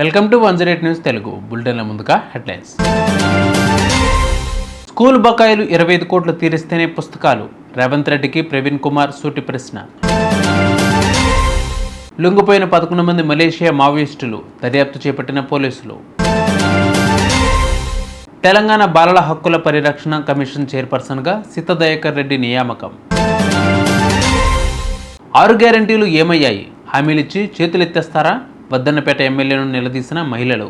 Welcome to one zero eight news Telugu బులెటిన్ల ముందుగా headlines. School బకాయిలు ఇరవై ఐదు కోట్లు తీరిస్తేనే పుస్తకాలు. రేవంత్ రెడ్డికి ప్రవీణ్ కుమార్ సూటి ప్రశ్న. లొంగిపోయిన పదకొండు మంది మలేషియా మావోయిస్టులు దర్యాప్తు చేపట్టిన పోలీసులు. తెలంగాణ బాలల హక్కుల పరిరక్షణ కమిషన్ చైర్పర్సన్గా సీతదయాకర్ రెడ్డి నియామకం. ఆరు గ్యారంటీలు ఏమయ్యాయి? హామీలిచ్చి చేతులెత్తేస్తారా? వద్దన్నపేట ఎమ్మెల్యేను నిలదీసిన మహిళలు.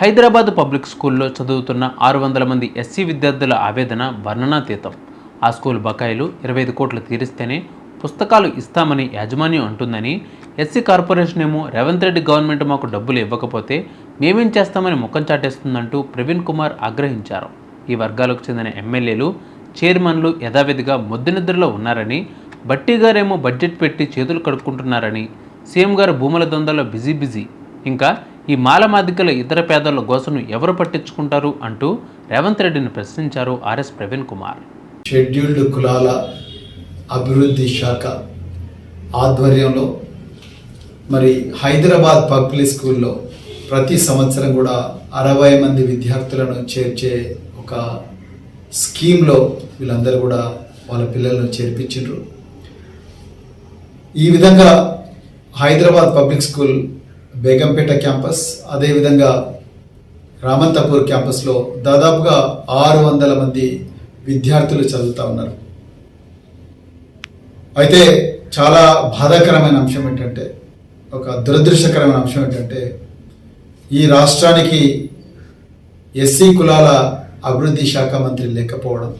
హైదరాబాద్ పబ్లిక్ స్కూల్లో చదువుతున్న ఆరు వందల మంది ఎస్సీ విద్యార్థుల ఆవేదన వర్ణనాతీతం. ఆ స్కూల్ బకాయిలు ఇరవై ఐదు కోట్లు తీరిస్తేనే పుస్తకాలు ఇస్తామని యాజమాన్యం అంటుందని ఎస్సీ కార్పొరేషన్ ఏమో రేవంత్ రెడ్డి గవర్నమెంట్ మాకు డబ్బులు ఇవ్వకపోతే మేమేం చేస్తామని ముఖం చాటేస్తుందంటూ ప్రవీణ్ కుమార్ ఆగ్రహించారు. ఈ వర్గాలకు చెందిన ఎమ్మెల్యేలు చైర్మన్లు యథావిధిగా ముద్దునిద్రలో ఉన్నారని బట్టి గారేమో బడ్జెట్ పెట్టి చేతులు కడుక్కుంటున్నారని సీఎం గారు భూముల దొందల్లో బిజీ బిజీ. ఇంకా ఈ మాలమాదికల ఇతర పేదల గోసను ఎవరు పట్టించుకుంటారు అంటూ రేవంత్ రెడ్డిని ప్రశ్నించారు ఆర్ఎస్ ప్రవీణ్ కుమార్. షెడ్యూల్డ్ కులాల అభివృద్ధి శాఖ ఆధ్వర్యంలో మరి హైదరాబాద్ పబ్లిక్ స్కూల్లో ప్రతి సంవత్సరం కూడా అరవై మంది విద్యార్థులను చేర్చే ఒక స్కీమ్లో వీళ్ళందరూ కూడా వాళ్ళ పిల్లలను చేర్పించారు ఈ విధంగా Hyderabad public school Begumpet campus అదేవిధంగా రామంతపూర్ క్యాంపస్లో దాదాపుగా ఆరు వందల మంది విద్యార్థులు చదువుతూ ఉన్నారు. అయితే చాలా బాధాకరమైన అంశం ఏంటంటే ఒక దురదృష్టకరమైన అంశం ఏంటంటే ఈ రాష్ట్రానికి ఎస్సీ కులాల అభివృద్ధి శాఖ మంత్రి లేకపోవడం.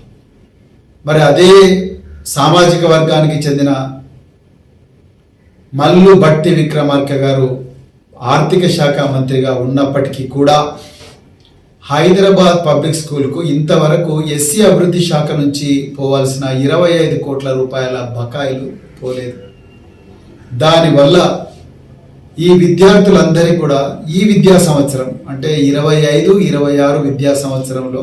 మరి అదే సామాజిక వర్గానికి చెందిన మల్లు భట్టి విక్రమార్క గారు ఆర్థిక శాఖ మంత్రిగా ఉన్నప్పటికీ కూడా హైదరాబాద్ పబ్లిక్ స్కూల్కు ఇంతవరకు ఎస్సీ అభివృద్ధి శాఖ నుంచి పోవాల్సిన ఇరవై ఐదు కోట్ల రూపాయల బకాయిలు పోలేదు. దానివల్ల ఈ విద్యార్థులందరి కూడా ఈ విద్యా సంవత్సరం అంటే ఇరవై ఐదు ఇరవై ఆరు విద్యా సంవత్సరంలో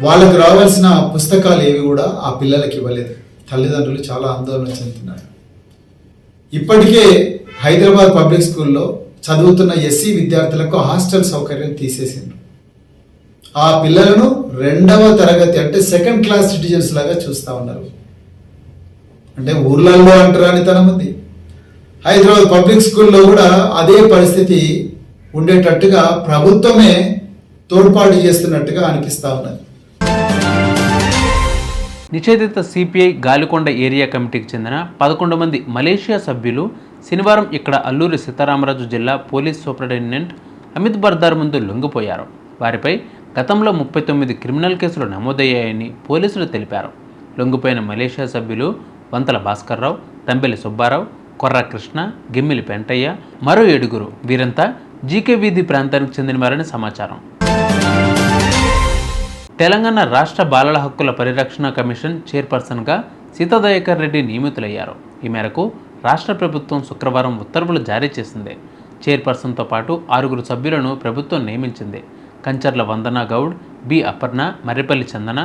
వాళ్ళకు రావాల్సిన పుస్తకాలు ఏవి కూడా ఆ పిల్లలకి ఇవ్వలేదు. తల్లిదండ్రులు చాలా ఆందోళన చెందుతున్నారు. ఇప్పటికే హైదరాబాద్ పబ్లిక్ స్కూల్లో చదువుతున్న ఎస్సీ విద్యార్థులకు హాస్టల్ సౌకర్యం తీసేసిండ్రు. ఆ పిల్లలను రెండవ తరగతి అంటే సెకండ్ క్లాస్ సిటిజన్స్ లాగా చూస్తూ ఉన్నారు. అంటే ఊర్లలో అంటరానితనం ఉంది. హైదరాబాద్ పబ్లిక్ స్కూల్లో కూడా అదే పరిస్థితి ఉండేటట్టుగా ప్రభుత్వమే తోడ్పాటు చేస్తున్నట్టుగా అనిపిస్తూ ఉన్నది. నిషేధిత సిపిఐ గాలికొండ ఏరియా కమిటీకి చెందిన పదకొండు మంది మలేషియా సభ్యులు శనివారం ఇక్కడ అల్లూరి సీతారామరాజు జిల్లా పోలీస్ సూపరింటెండెంట్ అమిత్ బర్దార్ ముందు లొంగిపోయారు. వారిపై గతంలో ముప్పై తొమ్మిది క్రిమినల్ కేసులు నమోదయ్యాయని పోలీసులు తెలిపారు. లొంగిపోయిన మలేషియా సభ్యులు వంతల భాస్కర్రావు తంబెలి సుబ్బారావు కొర్ర కృష్ణ గిమ్మిలి పెంటయ్య మరో ఏడుగురు వీరంతా జీకే వీధి ప్రాంతానికి చెందినవారని సమాచారం. తెలంగాణ రాష్ట్ర బాలల హక్కుల పరిరక్షణ కమిషన్ చైర్పర్సన్గా సీతాదయాకర్ రెడ్డి నియమితులయ్యారు. ఈ మేరకు రాష్ట్ర ప్రభుత్వం శుక్రవారం ఉత్తర్వులు జారీ చేసింది. చైర్పర్సన్తో పాటు ఆరుగురు సభ్యులను ప్రభుత్వం నియమించింది. Kancharla Vandana Goud B. Aparna Marripalli Chandana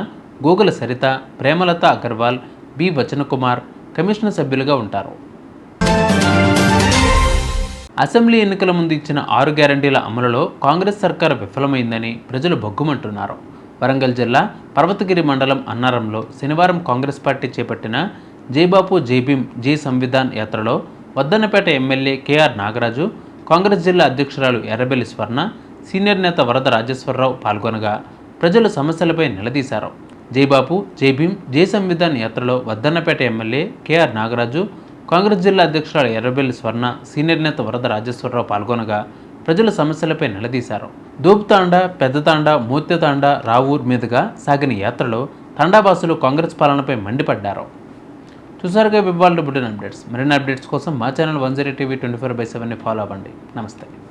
Gogula Saritha Premalatha Agarwal B. Vachanakumar commission సభ్యులుగా ఉంటారు. అసెంబ్లీ ఎన్నికల ముందు ఇచ్చిన ఆరు గ్యారంటీల అమలులో కాంగ్రెస్ సర్కారు విఫలమైందని ప్రజలు బొగ్గుమంటున్నారు వరంగల్ జిల్లా పర్వతగిరి మండలం అన్నారంలో శనివారం కాంగ్రెస్ పార్టీ చేపట్టిన జైబాపు జైభీం జై సంవిధాన్ యాత్రలో వద్దన్నపేట ఎమ్మెల్యే కేఆర్ నాగరాజు కాంగ్రెస్ జిల్లా అధ్యక్షురాలు ఎర్రబెల్లి స్వర్ణ సీనియర్ నేత వరద రాజేశ్వరరావు పాల్గొనగా ప్రజలు సమస్యలపై నిలదీశారు. జైబాపు జైభీం జై సంవిధాన్ యాత్రలో వద్దన్నపేట ఎమ్మెల్యే కేఆర్ నాగరాజు కాంగ్రెస్ జిల్లా అధ్యక్షురాలు ఎర్రబెల్లి స్వర్ణ సీనియర్ నేత వరద రాజేశ్వరరావు పాల్గొనగా ప్రజల సమస్యలపై నిలదీశారు. దూప్తాండ పెద్దతాండ మూత్యతాండ రావూర్ మీదుగా సాగిన యాత్రలో తండావాసులు కాంగ్రెస్ పాలనపై మండిపడ్డారు. చూసారుగా వివాళ్ళు బుడ్డన్ అప్డేట్స్. మరిన్ని అప్డేట్స్ కోసం మా channel one zero TV twenty four by సెవెన్ని follow అవ్వండి. నమస్తే.